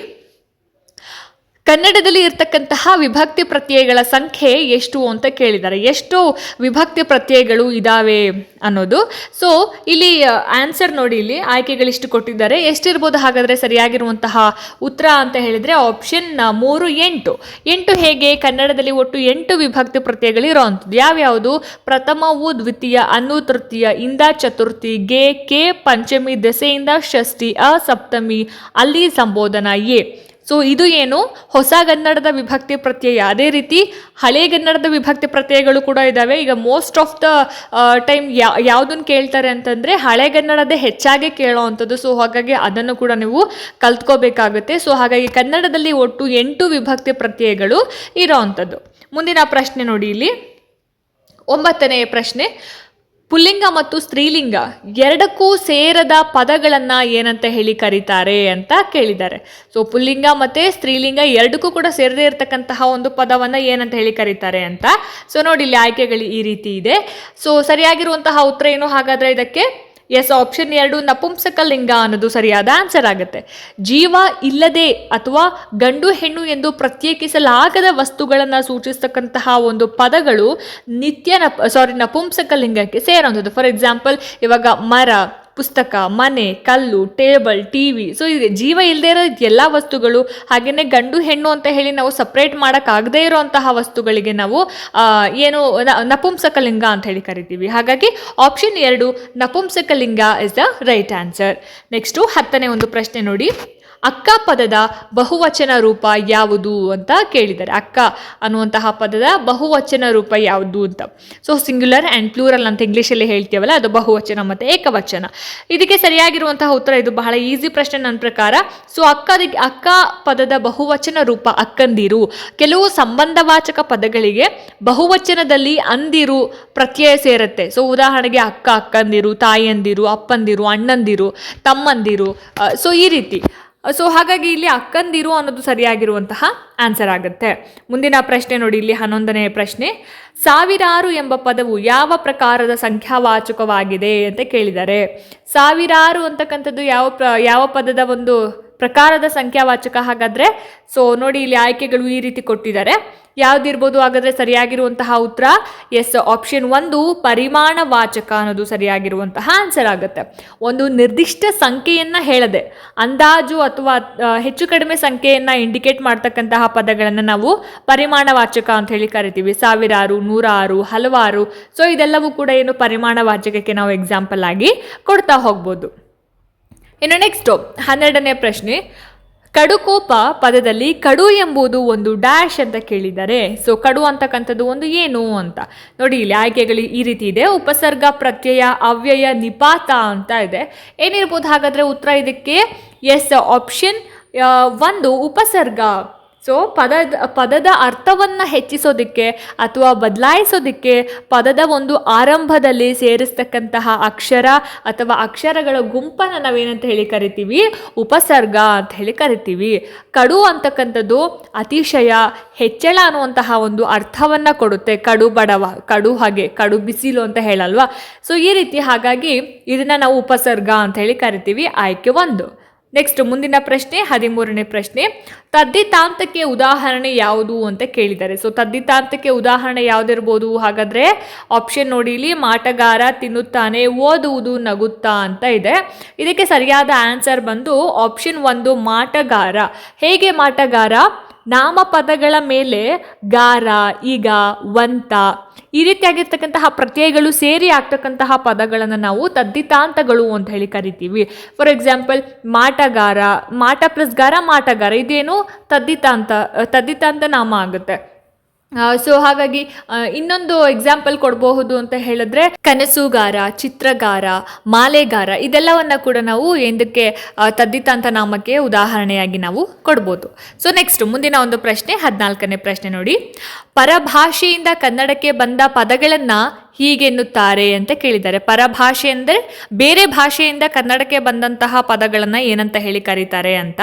ಕನ್ನಡದಲ್ಲಿ ಇರ್ತಕ್ಕಂತಹ ವಿಭಕ್ತಿ ಪ್ರತ್ಯಯಗಳ ಸಂಖ್ಯೆ ಎಷ್ಟು ಅಂತ ಕೇಳಿದ್ದಾರೆ. ಎಷ್ಟು ವಿಭಕ್ತಿ ಪ್ರತ್ಯಯಗಳು ಇದಾವೆ ಅನ್ನೋದು. ಸೊ ಇಲ್ಲಿ ಆನ್ಸರ್ ನೋಡಿ ಇಲ್ಲಿ. ಆಯ್ಕೆಗಳಿಷ್ಟು ಕೊಟ್ಟಿದ್ದಾರೆ. ಎಷ್ಟಿರ್ಬೋದು ಹಾಗಾದರೆ ಸರಿಯಾಗಿರುವಂತಹ ಉತ್ತರ ಅಂತ ಹೇಳಿದರೆ ಆಪ್ಷನ್ ಮೂರು, ಎಂಟು. ಎಂಟು ಹೇಗೆ? ಕನ್ನಡದಲ್ಲಿ ಒಟ್ಟು ಎಂಟು ವಿಭಕ್ತಿ ಪ್ರತ್ಯಯಗಳು ಇರೋವಂಥದ್ದು. ಯಾವ್ಯಾವುದು? ಪ್ರಥಮವು ದ್ವಿತೀಯ ಅನು ತೃತೀಯ, ಇಂದ, ಚತುರ್ಥಿ, ಗೆ, ಕೆ, ಪಂಚಮಿ, ದೆಸೆಯಿಂದ ಷಷ್ಠಿ ಅಸಪ್ತಮಿ ಸಪ್ತಮಿ, ಅಲ್ಲಿ ಸಂಬೋಧನಾ ಎ. ಸೊ ಇದು ಏನು? ಹೊಸ ಕನ್ನಡದ ವಿಭಕ್ತಿ ಪ್ರತ್ಯಯ. ಅದೇ ರೀತಿ ಹಳೆ ಕನ್ನಡದ ವಿಭಕ್ತಿ ಪ್ರತ್ಯಯಗಳು ಕೂಡ ಇದ್ದಾವೆ ಈಗ ಮೋಸ್ಟ್ ಆಫ್ ದ ಟೈಮ್ ಯಾ ಯಾವುದನ್ನು ಕೇಳ್ತಾರೆ ಅಂತಂದರೆ ಕನ್ನಡದೇ ಹೆಚ್ಚಾಗಿ ಕೇಳೋ ಅಂಥದ್ದು ಸೊ ಹಾಗಾಗಿ ಅದನ್ನು ಕೂಡ ನೀವು ಕಲ್ತ್ಕೋಬೇಕಾಗುತ್ತೆ. ಸೊ ಹಾಗಾಗಿ ಕನ್ನಡದಲ್ಲಿ ಒಟ್ಟು ಎಂಟು ವಿಭಕ್ತಿ ಪ್ರತ್ಯಯಗಳು ಇರೋ ಅಂಥದ್ದು ಮುಂದಿನ ಪ್ರಶ್ನೆ ನೋಡಿ ಇಲ್ಲಿ. ಒಂಬತ್ತನೆಯ ಪ್ರಶ್ನೆ. ಪುಲ್ಲಿಂಗ ಮತ್ತು ಸ್ತ್ರೀಲಿಂಗ ಎರಡಕ್ಕೂ ಸೇರದ ಪದಗಳನ್ನು ಏನಂತ ಹೇಳಿ ಕರೀತಾರೆ ಅಂತ ಕೇಳಿದ್ದಾರೆ. ಸೊ ಪುಲ್ಲಿಂಗ ಮತ್ತು ಸ್ತ್ರೀಲಿಂಗ ಎರಡಕ್ಕೂ ಕೂಡ ಸೇರದೇ ಇರತಕ್ಕಂತಹ ಒಂದು ಪದವನ್ನು ಏನಂತ ಹೇಳಿ ಕರೀತಾರೆ ಅಂತ. ಸೊ ನೋಡಿ ಇಲ್ಲಿ ಆಯ್ಕೆಗಳು ಈ ರೀತಿ ಇದೆ. ಸೊ ಸರಿಯಾಗಿರುವಂತಹ ಉತ್ತರ ಏನು? ಹಾಗಾದರೆ ಇದಕ್ಕೆ ಎಸ್ ಆಪ್ಷನ್ ಎರಡು ನಪುಂಸಕ ಲಿಂಗ ಅನ್ನೋದು ಸರಿಯಾದ ಆನ್ಸರ್ ಆಗುತ್ತೆ. ಜೀವ ಇಲ್ಲದೆ ಅಥವಾ ಗಂಡು ಹೆಣ್ಣು ಎಂದು ಪ್ರತ್ಯೇಕಿಸಲಾಗದ ವಸ್ತುಗಳನ್ನು ಸೂಚಿಸ್ತಕ್ಕಂತಹ ಒಂದು ಪದಗಳು ನಿತ್ಯ ನಪ್ ಸಾರಿ ನಪುಂಸಕ ಲಿಂಗಕ್ಕೆ ಸೇರೋಂಥದ್ದು. ಫಾರ್ ಎಕ್ಸಾಂಪಲ್ ಇವಾಗ ಮರ ಪುಸ್ತಕ, ಮನೆ, ಕಲ್ಲು, ಟೇಬಲ್ ಟಿ ವಿ ಸೊ ಇದು ಜೀವ ಇಲ್ಲದೆ ಇರೋ ಎಲ್ಲ ವಸ್ತುಗಳು ಹಾಗೆಯೇ ಗಂಡು, ಹೆಣ್ಣು ಅಂತ ಹೇಳಿ ನಾವು ಸಪ್ರೇಟ್ ಮಾಡೋಕ್ಕಾಗದೇ ಇರೋಂತಹ ವಸ್ತುಗಳಿಗೆ ನಾವು ಏನು ನಪುಂಸಕಲಿಂಗ ಅಂತ ಹೇಳಿ ಕರಿತೀವಿ. ಹಾಗಾಗಿ ಆಪ್ಷನ್ ಎರಡು, ನಪುಂಸಕಲಿಂಗ is the right answer next ಹತ್ತನೇ ಒಂದು ಪ್ರಶ್ನೆ ನೋಡಿ. ಅಕ್ಕ ಪದದ ಬಹುವಚನ ರೂಪ ಯಾವುದು ಅಂತ ಕೇಳಿದ್ದಾರೆ. ಅಕ್ಕ ಅನ್ನುವಂತಹ ಪದದ ಬಹುವಚನ ರೂಪ ಯಾವುದು ಅಂತ. ಸೊ ಸಿಂಗ್ಯುಲರ್ ಆ್ಯಂಡ್ ಪ್ಲೂರಲ್ ಅಂತ ಇಂಗ್ಲೀಷಲ್ಲಿ ಹೇಳ್ತೀವಲ್ಲ, ಅದು ಬಹುವಚನ ಮತ್ತು ಏಕವಚನ. ಇದಕ್ಕೆ ಸರಿಯಾಗಿರುವಂತಹ ಉತ್ತರ ಇದು ಬಹಳ ಈಸಿ ಪ್ರಶ್ನೆ ನನ್ನ ಪ್ರಕಾರ. ಸೊ ಅಕ್ಕದಿಗೆ ಅಕ್ಕ ಪದದ ಬಹುವಚನ ರೂಪ ಅಕ್ಕಂದಿರು. ಕೆಲವು ಸಂಬಂಧವಾಚಕ ಪದಗಳಿಗೆ ಬಹುವಚನದಲ್ಲಿ ಅಂದಿರು ಪ್ರತ್ಯಯ ಸೇರುತ್ತೆ. ಸೊ ಉದಾಹರಣೆಗೆ ಅಕ್ಕ ಅಕ್ಕಂದಿರು, ತಾಯಿಯಂದಿರು, ಅಪ್ಪಂದಿರು, ಅಣ್ಣಂದಿರು, ತಮ್ಮಂದಿರು ಸೊ ಈ ರೀತಿ. ಸೊ ಹಾಗಾಗಿ ಇಲ್ಲಿ ಅಕ್ಕಂದಿರು ಅನ್ನೋದು ಸರಿಯಾಗಿರುವಂತಹ ಆನ್ಸರ್ ಆಗುತ್ತೆ. ಮುಂದಿನ ಪ್ರಶ್ನೆ ನೋಡಿ, ಇಲ್ಲಿ ಹನ್ನೊಂದನೇ ಪ್ರಶ್ನೆ. ಸಾವಿರಾರು ಎಂಬ ಪದವು ಯಾವ ಪ್ರಕಾರದ ಸಂಖ್ಯಾವಾಚಕವಾಗಿದೆ ಅಂತ ಕೇಳಿದ್ದಾರೆ ಸಾವಿರಾರು ಅಂತಕ್ಕಂಥದ್ದು ಯಾವ ಪ್ರ, ಯಾವ ಪದದ ಒಂದು ಪ್ರಕಾರದ ಸಂಖ್ಯಾವಾಚಕ ಹಾಗಾದರೆ ಸೊ ನೋಡಿ ಇಲ್ಲಿ ಆಯ್ಕೆಗಳು ಈ ರೀತಿ ಕೊಟ್ಟಿದ್ದಾರೆ. ಯಾವುದಿರ್ಬೋದು ಹಾಗಾದರೆ ಸರಿಯಾಗಿರುವಂತಹ ಉತ್ತರ? ಎಸ್ ಆಪ್ಷನ್ ಒಂದು ಪರಿಮಾಣವಾಚಕ ಅನ್ನೋದು ಸರಿಯಾಗಿರುವಂತಹ ಆನ್ಸರ್ ಆಗುತ್ತೆ. ಒಂದು ನಿರ್ದಿಷ್ಟ ಸಂಖ್ಯೆಯನ್ನು ಹೇಳದೆ, ಅಂದಾಜು ಅಥವಾ ಹೆಚ್ಚು ಕಡಿಮೆ ಸಂಖ್ಯೆಯನ್ನು ಇಂಡಿಕೇಟ್ ಮಾಡ್ತಕ್ಕಂತಹ ಪದಗಳನ್ನು ನಾವು ಪರಿಮಾಣವಾಚಕ ಅಂತ ಹೇಳಿ ಕರಿತೀವಿ. ಸಾವಿರಾರು, ನೂರಾರು, ಹಲವಾರು ಸೊ ಇದೆಲ್ಲವೂ ಕೂಡ ಏನು ಪರಿಮಾಣವಾಚಕಕ್ಕೆ ನಾವು ಎಕ್ಸಾಂಪಲ್ ಆಗಿ ಕೊಡ್ತಾ ಹೋಗ್ಬೋದು. ಇನ್ನು ನೆಕ್ಸ್ಟು ಹನ್ನೆರಡನೇ ಪ್ರಶ್ನೆ, ಕಡುಕೋಪ ಪದದಲ್ಲಿ ಕಡು ಎಂಬುದು ಒಂದು ಡ್ಯಾಶ್ ಅಂತ ಕೇಳಿದ್ದಾರೆ ಸೊ ಕಡು ಅಂತಕ್ಕಂಥದ್ದು ಒಂದು ಏನು ಅಂತ. ನೋಡಿ, ಇಲ್ಲಿ ಆಯ್ಕೆಗಳು ಈ ರೀತಿ ಇದೆ. ಉಪಸರ್ಗ, ಪ್ರತ್ಯಯ, ಅವ್ಯಯ, ನಿಪಾತ ಅಂತ ಇದೆ. ಏನಿರ್ಬೋದು ಹಾಗಾದರೆ ಉತ್ತರ ಇದಕ್ಕೆ ಎಸ್ ಆಪ್ಷನ್ ಒಂದು ಉಪಸರ್ಗ. ಸೊ ಪದದ ಪದದ ಅರ್ಥವನ್ನು ಹೆಚ್ಚಿಸೋದಕ್ಕೆ ಅಥವಾ ಬದಲಾಯಿಸೋದಕ್ಕೆ ಪದದ ಒಂದು ಆರಂಭದಲ್ಲಿ ಸೇರಿಸ್ತಕ್ಕಂತಹ ಅಕ್ಷರ ಅಥವಾ ಅಕ್ಷರಗಳ ಗುಂಪನ್ನು ನಾವೇನಂತ ಹೇಳಿ ಕರಿತೀವಿ? ಉಪಸರ್ಗ ಅಂತ ಹೇಳಿ ಕರಿತೀವಿ. ಕಡು ಅಂತಕ್ಕಂಥದ್ದು ಅತಿಶಯ, ಹೆಚ್ಚಳ ಅನ್ನುವಂತಹ ಒಂದು ಅರ್ಥವನ್ನು ಕೊಡುತ್ತೆ. ಕಡು ಬಡವ, ಕಡು ಹಾಗೆ, ಕಡು ಬಿಸಿಲು ಅಂತ ಹೇಳಲ್ವಾ? ಸೊ ಈ ರೀತಿ ಹಾಗಾಗಿ ಇದನ್ನು ನಾವು ಉಪಸರ್ಗ ಅಂತ ಹೇಳಿ ಕರಿತೀವಿ. ಆಯ್ಕೆ ಒಂದು. ನೆಕ್ಸ್ಟ್ ಮುಂದಿನ ಪ್ರಶ್ನೆ, ಹದಿಮೂರನೇ ಪ್ರಶ್ನೆ. ತದ್ದಿತಾಂತಕ್ಕೆ ಉದಾಹರಣೆ ಯಾವುದು ಅಂತ ಕೇಳಿದ್ದಾರೆ. ಸೊ ತದ್ದಿತಾಂತಕ್ಕೆ ಉದಾಹರಣೆ ಯಾವುದಿರ್ಬೋದು? ಹಾಗಾದರೆ ಆಪ್ಷನ್ ನೋಡಿ ಇಲ್ಲಿ, ಮಾಟಗಾರ ತಿನ್ನುತ್ತಾನೆ, ಓದುವುದು ನಗುತ್ತಾ ಅಂತ ಇದೆ. ಇದಕ್ಕೆ ಸರಿಯಾದ ಆನ್ಸರ್ ಬಂದು ಆಪ್ಷನ್ ಒಂದು, ಮಾಟಗಾರ. ಹೇಗೆ ಮಾಟಗಾರ? ನಾಮಪದಗಳ ಮೇಲೆ ಗಾರ, ಈಗ, ವಂತ. ಈ ರೀತಿಯಾಗಿರ್ತಕ್ಕಂತಹ ಪ್ರತ್ಯಯಗಳು ಸೇರಿ ಆಗ್ತಕ್ಕಂತಹ ಪದಗಳನ್ನು ನಾವು ತದ್ದಿತಾಂತಗಳು ಅಂತ ಹೇಳಿ ಕರಿತೀವಿ. ಫಾರ್ ಎಕ್ಸಾಂಪಲ್ ಮಾಟಗಾರ, ಮಾಟ ಪ್ಲಸ್ ಗಾರ, ಮಾಟಗಾರ ಇದೇನು ತದ್ದಿತಾಂತ ತದ್ದಿತಾಂತ ನಾಮ ಆಗುತ್ತೆ. ಸೊ ಹಾಗಾಗಿ ಇನ್ನೊಂದು ಎಕ್ಸಾಂಪಲ್ ಕೊಡಬಹುದು ಅಂತ ಹೇಳಿದ್ರೆ, ಕನಸುಗಾರ, ಚಿತ್ರಗಾರ, ಮಾಲೆಗಾರ, ಇದೆಲ್ಲವನ್ನ ಕೂಡ ನಾವು ಎಂದಕ್ಕೆ ತದ್ದಿತ ಅಂತ ನಾಮಕ್ಕೆ ಉದಾಹರಣೆಯಾಗಿ ನಾವು ಕೊಡ್ಬೋದು. ಸೊ ನೆಕ್ಸ್ಟ್ ಮುಂದಿನ ಒಂದು ಪ್ರಶ್ನೆ, ಹದಿನಾಲ್ಕನೇ ಪ್ರಶ್ನೆ ನೋಡಿ. ಪರಭಾಷೆಯಿಂದ ಕನ್ನಡಕ್ಕೆ ಬಂದ ಪದಗಳನ್ನು ಹೀಗೆನ್ನುತ್ತಾರೆ ಅಂತ ಕೇಳಿದ್ದಾರೆ. ಪರಭಾಷೆ ಅಂದರೆ ಬೇರೆ ಭಾಷೆಯಿಂದ ಕನ್ನಡಕ್ಕೆ ಬಂದಂತಹ ಪದಗಳನ್ನು ಏನಂತ ಹೇಳಿ ಕರೀತಾರೆ ಅಂತ.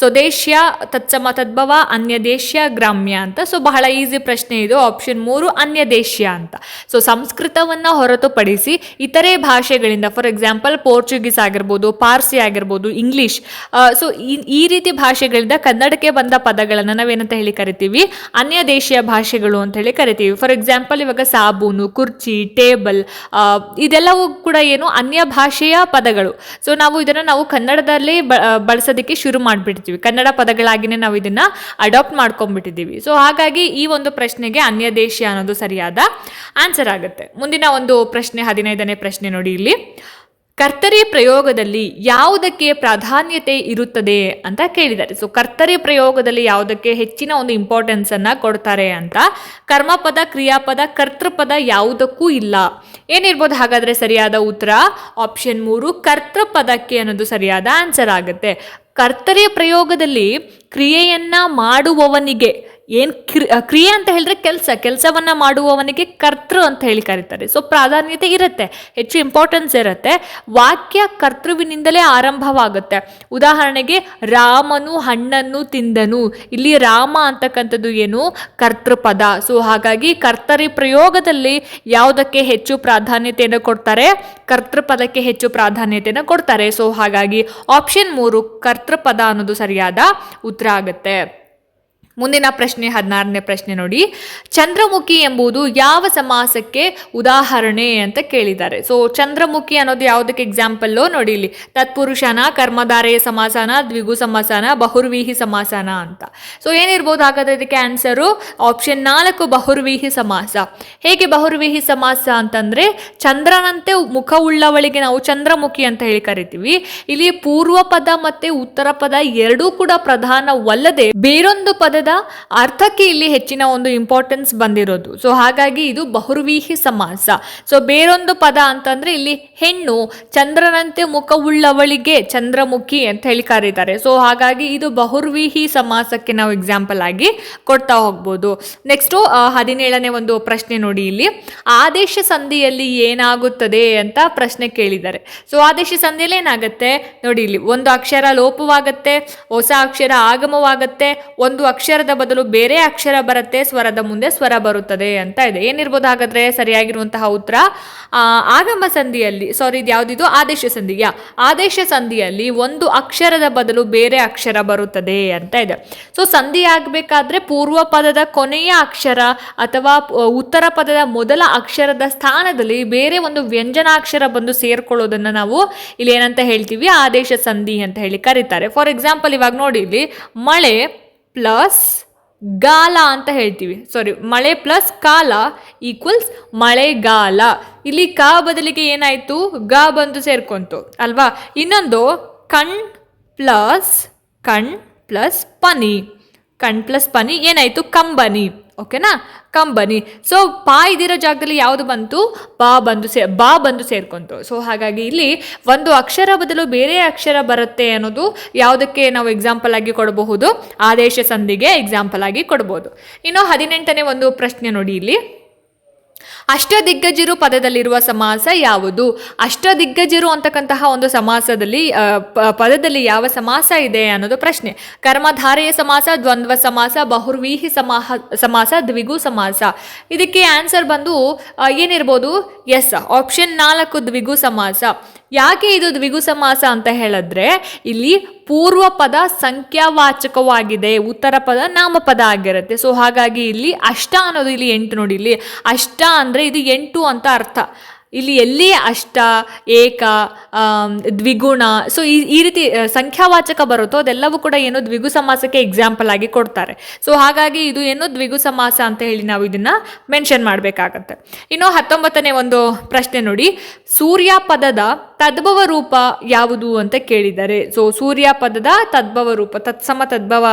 ಸ್ವದೇಶ್ಯ ದೇಶ್ಯ ತತ್ಸಮ ತದ್ಭವ ಅನ್ಯ ದೇಶ್ಯ ಗ್ರಾಮ್ಯ ಅಂತ. ಸೊ ಬಹಳ ಈಸಿ ಪ್ರಶ್ನೆ ಇದು. ಆಪ್ಷನ್ ಮೂರು ಅನ್ಯ ದೇಶ್ಯ ಅಂತ. ಸೊ ಸಂಸ್ಕೃತವನ್ನು ಹೊರತುಪಡಿಸಿ ಇತರೆ ಭಾಷೆಗಳಿಂದ ಫಾರ್ ಎಕ್ಸಾಂಪಲ್ ಪೋರ್ಚುಗೀಸ್ ಆಗಿರ್ಬೋದು ಪಾರ್ಸಿ ಆಗಿರ್ಬೋದು ಇಂಗ್ಲಿಷ್ ಸೊ ಈ ರೀತಿ ಭಾಷೆಗಳಿಂದ ಕನ್ನಡಕ್ಕೆ ಬಂದ ಪದಗಳನ್ನು ನಾವೇನಂತ ಹೇಳಿ ಕರಿತೀವಿ? ಅನ್ಯ ದೇಶೀಯ ಭಾಷೆಗಳು ಅಂತ ಹೇಳಿ ಕರಿತೀವಿ. ಫಾರ್ ಎಕ್ಸಾಂಪಲ್ ಇವಾಗ ಸಾಬೂನು, ಕುರ್ಚಿ ಟೇಬಲ್ ಇದೆಲ್ಲವೂ ಕೂಡ ಏನು ಅನ್ಯ ಭಾಷೆಯ ಪದಗಳು. ಸೊ ನಾವು ಇದನ್ನು ನಾವು ಕನ್ನಡದಲ್ಲಿ ಬ ಬಳಸೋದಕ್ಕೆ ಶುರು ಮಾಡಿಬಿಡ್ತೀವಿ ಕನ್ನಡ ಪದಗಳಾಗಿನೇ ನಾವು ಇದನ್ನು ಅಡಾಪ್ಟ್ ಮಾಡ್ಕೊಂಡ್ಬಿಟ್ಟಿದ್ದೀವಿ. ಸೊ ಹಾಗಾಗಿ ಈ ಒಂದು ಪ್ರಶ್ನೆಗೆ ಅನ್ಯ ದೇಶ ಅನ್ನೋದು ಸರಿಯಾದ ಆನ್ಸರ್ ಆಗುತ್ತೆ. ಮುಂದಿನ ಒಂದು ಪ್ರಶ್ನೆ, ಹದಿನೈದನೇ ಪ್ರಶ್ನೆ ನೋಡಿ ಇಲ್ಲಿ. ಕರ್ತರಿ ಪ್ರಯೋಗದಲ್ಲಿ ಯಾವುದಕ್ಕೆ ಪ್ರಾಧಾನ್ಯತೆ ಇರುತ್ತದೆ ಅಂತ ಕೇಳಿದ್ದಾರೆ. ಸೊ ಕರ್ತರಿ ಪ್ರಯೋಗದಲ್ಲಿ ಯಾವುದಕ್ಕೆ ಹೆಚ್ಚಿನ ಒಂದು ಇಂಪಾರ್ಟೆನ್ಸ್ ಅನ್ನ ಕೊಡ್ತಾರೆ ಅಂತ ಕರ್ಮಪದ, ಕ್ರಿಯಾಪದ, ಕರ್ತೃಪದ ಯಾವುದಕ್ಕೂ ಇಲ್ಲ. ಏನಿರ್ಬೋದು ಹಾಗಾದ್ರೆ ಸರಿಯಾದ ಉತ್ತರ? ಆಪ್ಷನ್ ಮೂರು, ಕರ್ತೃಪದಕ್ಕೆ ಅನ್ನೋದು ಸರಿಯಾದ ಆನ್ಸರ್ ಆಗುತ್ತೆ. ಕರ್ತರಿ ಪ್ರಯೋಗದಲ್ಲಿ ಕ್ರಿಯೆಯನ್ನ ಮಾಡುವವನಿಗೆ ಏನು ಕ್ರಿ ಕ್ರಿಯೆ ಅಂತ ಹೇಳಿದ್ರೆ ಕೆಲಸ, ಕೆಲಸವನ್ನು ಮಾಡುವವನಿಗೆ ಕರ್ತೃ ಅಂತ ಹೇಳಿ ಕರೀತಾರೆ. ಸೊ ಪ್ರಾಧಾನ್ಯತೆ ಇರುತ್ತೆ, ಹೆಚ್ಚು ಇಂಪಾರ್ಟೆನ್ಸ್ ಇರುತ್ತೆ. ವಾಕ್ಯ ಕರ್ತೃವಿನಿಂದಲೇ ಆರಂಭವಾಗುತ್ತೆ. ಉದಾಹರಣೆಗೆ, ರಾಮನು ಹಣ್ಣನ್ನು ತಿಂದನು. ಇಲ್ಲಿ ರಾಮ ಅಂತಕ್ಕಂಥದ್ದು ಏನು? ಕರ್ತೃಪದ. ಸೊ ಹಾಗಾಗಿ ಕರ್ತರಿ ಪ್ರಯೋಗದಲ್ಲಿ ಯಾವುದಕ್ಕೆ ಹೆಚ್ಚು ಪ್ರಾಧಾನ್ಯತೆಯನ್ನು ಕೊಡ್ತಾರೆ? ಕರ್ತೃಪದಕ್ಕೆ ಹೆಚ್ಚು ಪ್ರಾಧಾನ್ಯತೆಯನ್ನು ಕೊಡ್ತಾರೆ. ಸೊ ಹಾಗಾಗಿ ಆಪ್ಷನ್ ಮೂರು, ಕರ್ತೃಪದ ಅನ್ನೋದು ಸರಿಯಾದ ಉತ್ತರ ಆಗುತ್ತೆ. ಮುಂದಿನ ಪ್ರಶ್ನೆ, ಹದಿನಾರನೇ ಪ್ರಶ್ನೆ ನೋಡಿ. ಚಂದ್ರಮುಖಿ ಎಂಬುದು ಯಾವ ಸಮಾಸಕ್ಕೆ ಉದಾಹರಣೆ ಅಂತ ಕೇಳಿದ್ದಾರೆ. ಸೊ ಚಂದ್ರಮುಖಿ ಅನ್ನೋದು ಯಾವುದಕ್ಕೆ ಎಕ್ಸಾಂಪಲ್ಲು ನೋಡಿ ಇಲ್ಲಿ. ತತ್ಪುರುಷನ, ಕರ್ಮಧಾರೆಯ ಸಮಾಸನ, ದ್ವಿಗು ಸಮಾಸನ, ಬಹುರ್ವೀಹಿ ಸಮಾಸನ ಅಂತ. ಸೊ ಏನಿರ್ಬೋದು? ಹಾಗಾದ್ರೆ ಇದಕ್ಕೆ ಆನ್ಸರು ಆಪ್ಷನ್ ನಾಲ್ಕು, ಬಹುರ್ವೀಹಿ ಸಮಾಸ. ಹೇಗೆ ಬಹುರ್ವೀಹಿ ಸಮಾಸ ಅಂತಂದ್ರೆ, ಚಂದ್ರನಂತೆ ಮುಖವುಳ್ಳವಳಿಗೆ ನಾವು ಚಂದ್ರಮುಖಿ ಅಂತ ಹೇಳಿ ಕರಿತೀವಿ. ಇಲ್ಲಿ ಪೂರ್ವ ಪದ ಮತ್ತೆ ಉತ್ತರ ಪದ ಎರಡೂ ಕೂಡ ಪ್ರಧಾನವಲ್ಲದೆ, ಬೇರೊಂದು ಪದದ ಅರ್ಥಕ್ಕೆ ಇಲ್ಲಿ ಹೆಚ್ಚಿನ ಒಂದು ಇಂಪಾರ್ಟೆನ್ಸ್ ಬಂದಿರೋದು. ಸೊ ಹಾಗಾಗಿ ಇದು ಬಹುರ್ವೀಹಿ ಸಮಾಸ. ಸೊ ಬೇರೊಂದು ಪದ ಅಂತಂದ್ರೆ ಇಲ್ಲಿ ಹೆಣ್ಣು ಚಂದ್ರನಂತೆ ಮುಖವುಳ್ಳವಳಿಗೆ ಚಂದ್ರಮುಖಿ ಅಂತ ಹೇಳಿ ಕರೀತಾರೆ. ಸೊ ಹಾಗಾಗಿ ಇದು ಬಹುರ್ವೀಹಿ ಸಮಾಸಕ್ಕೆ ನಾವು ಎಕ್ಸಾಂಪಲ್ ಆಗಿ ಕೊಡ್ತಾ ಹೋಗ್ಬೋದು. ನೆಕ್ಸ್ಟು ಹದಿನೇಳನೇ ಒಂದು ಪ್ರಶ್ನೆ ನೋಡಿ ಇಲ್ಲಿ. ಆದೇಶ ಸಂಧಿಯಲ್ಲಿ ಏನಾಗುತ್ತದೆ ಅಂತ ಪ್ರಶ್ನೆ ಕೇಳಿದ್ದಾರೆ. ಸೊ ಆದೇಶ ಸಂಧಿಯಲ್ಲಿ ಏನಾಗುತ್ತೆ? ನೋಡಿ ಇಲ್ಲಿ, ಒಂದು ಅಕ್ಷರ ಲೋಪವಾಗುತ್ತೆ, ಹೊಸ ಅಕ್ಷರ ಆಗಮವಾಗುತ್ತೆ, ಒಂದು ಅಕ್ಷರದ ಬದಲು ಬೇರೆ ಅಕ್ಷರ ಬರುತ್ತೆ, ಸ್ವರದ ಮುಂದೆ ಸ್ವರ ಬರುತ್ತದೆ ಅಂತ ಇದೆ. ಏನಿರ್ಬೋದು ಹಾಗಾದ್ರೆ ಸರಿಯಾಗಿರುವಂತಹ ಉತ್ತರ? ಆಗಮ ಸಂಧಿಯಲ್ಲಿ ಸಾರಿ ಇದು ಯಾವ್ದಿದು? ಆದೇಶ ಸಂಧಿಯ. ಆದೇಶ ಸಂಧಿಯಲ್ಲಿ ಒಂದು ಅಕ್ಷರದ ಬದಲು ಬೇರೆ ಅಕ್ಷರ ಬರುತ್ತದೆ ಅಂತ ಇದೆ. ಸೊ ಸಂಧಿ ಆಗಬೇಕಾದ್ರೆ ಪೂರ್ವ ಪದದ ಕೊನೆಯ ಅಕ್ಷರ ಅಥವಾ ಉತ್ತರ ಪದದ ಮೊದಲ ಅಕ್ಷರದ ಸ್ಥಾನದಲ್ಲಿ ಬೇರೆ ಒಂದು ವ್ಯಂಜನಾಕ್ಷರ ಬಂದು ಸೇರ್ಕೊಳ್ಳೋದನ್ನ ನಾವು ಇಲ್ಲಿ ಏನಂತ ಹೇಳ್ತೀವಿ? ಆದೇಶ ಸಂಧಿ ಅಂತ ಹೇಳಿ ಕರೀತಾರೆ. ಫಾರ್ ಎಕ್ಸಾಂಪಲ್ ಇವಾಗ ನೋಡಿ ಇಲ್ಲಿ, ಮಳೆ ಪ್ಲಸ್ ಗಾಲ ಅಂತ ಹೇಳ್ತೀವಿ. ಸಾರಿ ಮಳೆ ಪ್ಲಸ್ ಕಾಲ ಈಕ್ವಲ್ಸ್ ಮಳೆಗಾಲ. ಇಲ್ಲಿ ಕಾ ಬದಲಿಗೆ ಏನಾಯಿತು? ಗ ಬಂದು ಸೇರ್ಕೊಂತು, ಅಲ್ವಾ? ಇನ್ನೊಂದು ಕಣ್ ಪ್ಲಸ್ ಕಣ್ ಪ್ಲಸ್ ಪನಿ. ಕಣ್ ಪ್ಲಸ್ ಪನಿ ಏನಾಯಿತು? ಕಂಬನಿ. ಓಕೆನಾ? ಕಂಬನಿ ಸೊ ಪಾ ಇದಿರೋ ಜಾಗದಲ್ಲಿ ಯಾವುದು ಬಂತು? ಬಾ ಬಂದು ಸೇ, ಬಾ ಬಂದು ಸೇರ್ಕೊಂತು. ಸೊ ಹಾಗಾಗಿ ಇಲ್ಲಿ ಒಂದು ಅಕ್ಷರ ಬದಲು ಬೇರೆ ಅಕ್ಷರ ಬರುತ್ತೆ ಅನ್ನೋದು ಯಾವುದಕ್ಕೆ ನಾವು ಎಕ್ಸಾಂಪಲ್ ಆಗಿ ಕೊಡಬಹುದು? ಆದೇಶ ಸಂಧಿಗೆ ಎಕ್ಸಾಂಪಲ್ ಆಗಿ ಕೊಡ್ಬೋದು ಇನ್ನು ಹದಿನೆಂಟನೇ ಒಂದು ಪ್ರಶ್ನೆ ನೋಡಿ ಇಲ್ಲಿ. ಅಷ್ಟದಿಗ್ಗಜರು ಪದದಲ್ಲಿರುವ ಸಮಾಸ ಯಾವುದು? ಅಷ್ಟದಿಗ್ಗಜರು ಅಂತಕ್ಕಂತಹ ಒಂದು ಸಮಾಸದಲ್ಲಿ ಪದದಲ್ಲಿ ಯಾವ ಸಮಾಸ ಇದೆ ಅನ್ನೋದು ಪ್ರಶ್ನೆ. ಕರ್ಮಧಾರೆಯ ಸಮಾಸ, ದ್ವಂದ್ವ ಸಮಾಸ, ಬಹುರ್ವೀಹಿ ಸಮಾಹ, ಸಮಾಸ, ದ್ವಿಗು ಸಮಾಸ. ಇದಕ್ಕೆ ಆನ್ಸರ್ ಬಂದು ಏನಿರ್ಬೋದು? ಎಸ್ ಆಪ್ಷನ್ ನಾಲ್ಕು ದ್ವಿಗು ಸಮಾಸ. ಯಾಕೆ ಇದು ದ್ವಿಗು ಸಮಾಸ ಅಂತ ಹೇಳಿದ್ರೆ, ಇಲ್ಲಿ ಪೂರ್ವ ಪದ ಸಂಖ್ಯಾವಾಚಕವಾಗಿದೆ, ಉತ್ತರ ಪದ ನಾಮಪದ ಆಗಿರುತ್ತೆ. ಸೊ ಹಾಗಾಗಿ ಇಲ್ಲಿ ಅಷ್ಟ ಅನ್ನೋದು ಇಲ್ಲಿ ಎಂಟು ನೋಡಿ, ಇಲ್ಲಿ ಅಷ್ಟ ಅಂದರೆ ಇದು ಎಂಟು ಅಂತ ಅರ್ಥ. ಇಲ್ಲಿ ಎಲ್ಲಿ ಅಷ್ಟ, ಏಕ ದ್ವಿಗುಣ ಸೊ ಈ ಈ ರೀತಿ ಸಂಖ್ಯಾವಾಚಕ ಬರುತ್ತೋ ಅದೆಲ್ಲವೂ ಕೂಡ ಏನು ದ್ವಿಗು ಸಮಾಸಕ್ಕೆ ಎಕ್ಸಾಂಪಲ್ ಆಗಿ ಕೊಡ್ತಾರೆ. ಸೊ ಹಾಗಾಗಿ ಇದು ಏನು ದ್ವಿಗು ಸಮಾಸ ಅಂತ ಹೇಳಿ ನಾವು ಇದನ್ನ ಮೆನ್ಷನ್ ಮಾಡಬೇಕಾಗತ್ತೆ. ಇನ್ನು ಹತ್ತೊಂಬತ್ತನೇ ಒಂದು ಪ್ರಶ್ನೆ ನೋಡಿ. ಸೂರ್ಯ ಪದದ ತದ್ಭವ ರೂಪ ಯಾವುದು ಅಂತ ಕೇಳಿದ್ದಾರೆ ಸೊ ಸೂರ್ಯ ಪದದ ತದ್ಭವ ರೂಪ, ತತ್ಸಮ ತದ್ಭವ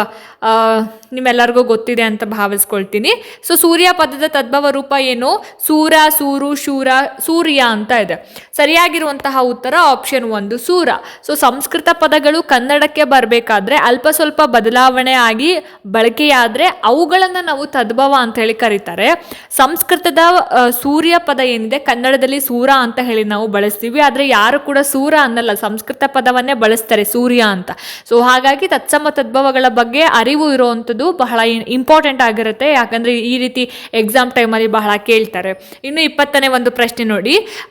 ನಿಮ್ಮೆಲ್ಲರಿಗೂ ಗೊತ್ತಿದೆ ಅಂತ ಭಾವಿಸ್ಕೊಳ್ತೀನಿ. ಸೊ ಸೂರ್ಯ ಪದದ ತದ್ಭವ ರೂಪ ಏನು? ಸೂರ, ಸೂರು, ಶೂರ, ಸೂರ್ಯ ಅಂತ ಇದೆ. ಸರಿಯಾಗಿರುವಂತಹ ಉತ್ತರ ಆಪ್ಷನ್ ಒಂದು ಸೂರ. ಸೊ ಸಂಸ್ಕೃತ ಪದಗಳು ಕನ್ನಡಕ್ಕೆ ಬರಬೇಕಾದ್ರೆ ಅಲ್ಪ ಸ್ವಲ್ಪ ಬದಲಾವಣೆ ಆಗಿ ಬಳಕೆಯಾದರೆ ಅವುಗಳನ್ನು ನಾವು ತದ್ಭವ ಅಂತ ಹೇಳಿ ಕರೀತಾರೆ. ಸಂಸ್ಕೃತದ ಸೂರ್ಯ ಪದ ಏನಿದೆ? ಕನ್ನಡದಲ್ಲಿ ಸೂರ ಅಂತ ಹೇಳಿ ನಾವು ಬಳಸ್ತೀವಿ. ಆದರೆ ಯಾರು ಕೂಡ ಸೂರ ಅನ್ನಲ್ಲ. ಸಂಸ್ಕೃತ ಪದವನ್ನೇ ಬಳಸ್ತಾರೆ ಸೂರ್ಯ ಅಂತ. ಸೊ ಹಾಗಾಗಿ ತತ್ಸಮ ತದ್ಭವಗಳ ಬಗ್ಗೆ ಅರಿವು ಇರುವಂಥದ್ದು ಬಹಳ ಇಂಪಾರ್ಟೆಂಟ್ ಆಗಿರುತ್ತೆ. ಯಾಕಂದ್ರೆ ಈ ರೀತಿ ಎಕ್ಸಾಮ್ ಟೈಮಲ್ಲಿ ಬಹಳ ಕೇಳ್ತಾರೆ. ಇನ್ನು ಇಪ್ಪತ್ತನೇ ಒಂದು ಪ್ರಶ್ನೆ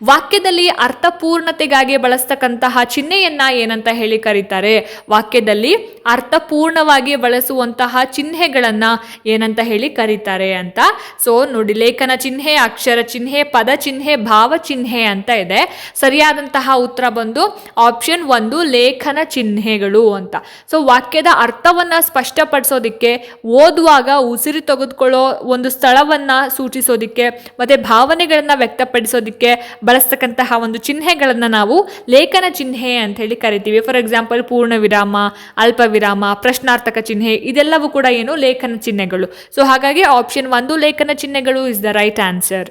ವಾಕ್ಯದಲ್ಲಿ ಅರ್ಥಪೂರ್ಣತೆಗಾಗಿ ಬಳಸ್ತಕ್ಕಂತಹ ಚಿಹ್ನೆಯನ್ನ ಏನಂತ ಹೇಳಿ ಕರೀತಾರೆ. ವಾಕ್ಯದಲ್ಲಿ ಅರ್ಥಪೂರ್ಣವಾಗಿ ಬಳಸುವಂತಹ ಚಿಹ್ನೆಗಳನ್ನ ಏನಂತ ಹೇಳಿ ಕರೀತಾರೆ ಅಂತ. ಸೊ ನೋಡಿ, ಲೇಖನ ಚಿಹ್ನೆ, ಅಕ್ಷರ ಚಿಹ್ನೆ, ಪದ ಚಿಹ್ನೆ, ಭಾವ ಚಿಹ್ನೆ ಅಂತ ಇದೆ. ಸರಿಯಾದಂತಹ ಉತ್ತರ ಬಂದು ಆಪ್ಷನ್ ಒಂದು, ಲೇಖನ ಚಿಹ್ನೆಗಳು ಅಂತ. ಸೊ ವಾಕ್ಯದ ಅರ್ಥವನ್ನ ಸ್ಪಷ್ಟಪಡಿಸೋದಿಕ್ಕೆ, ಓದುವಾಗ ಉಸಿರು ತೆಗೆದುಕೊಳ್ಳೋ ಒಂದು ಸ್ಥಳವನ್ನ ಸೂಚಿಸೋದಿಕ್ಕೆ, ಮತ್ತೆ ಭಾವನೆಗಳನ್ನ ವ್ಯಕ್ತಪಡಿಸೋದಿಕ್ಕೆ ಬಳಸ್ತಕ್ಕಂತಹ ಒಂದು ಚಿಹ್ನೆಗಳನ್ನು ನಾವು ಲೇಖನ ಚಿಹ್ನೆ ಅಂತ ಹೇಳಿ ಕರಿತೀವಿ. ಫಾರ್ ಎಕ್ಸಾಂಪಲ್ ಪೂರ್ಣ ವಿರಾಮ, ಅಲ್ಪ ವಿರಾಮ, ಪ್ರಶ್ನಾರ್ಥಕ ಚಿಹ್ನೆ ಇದೆಲ್ಲವೂ ಕೂಡ ಏನು ಲೇಖನ ಚಿಹ್ನೆಗಳು. ಸೊ ಹಾಗಾಗಿ ಆಪ್ಷನ್ ಒಂದು ಲೇಖನ ಚಿಹ್ನೆಗಳು is the right answer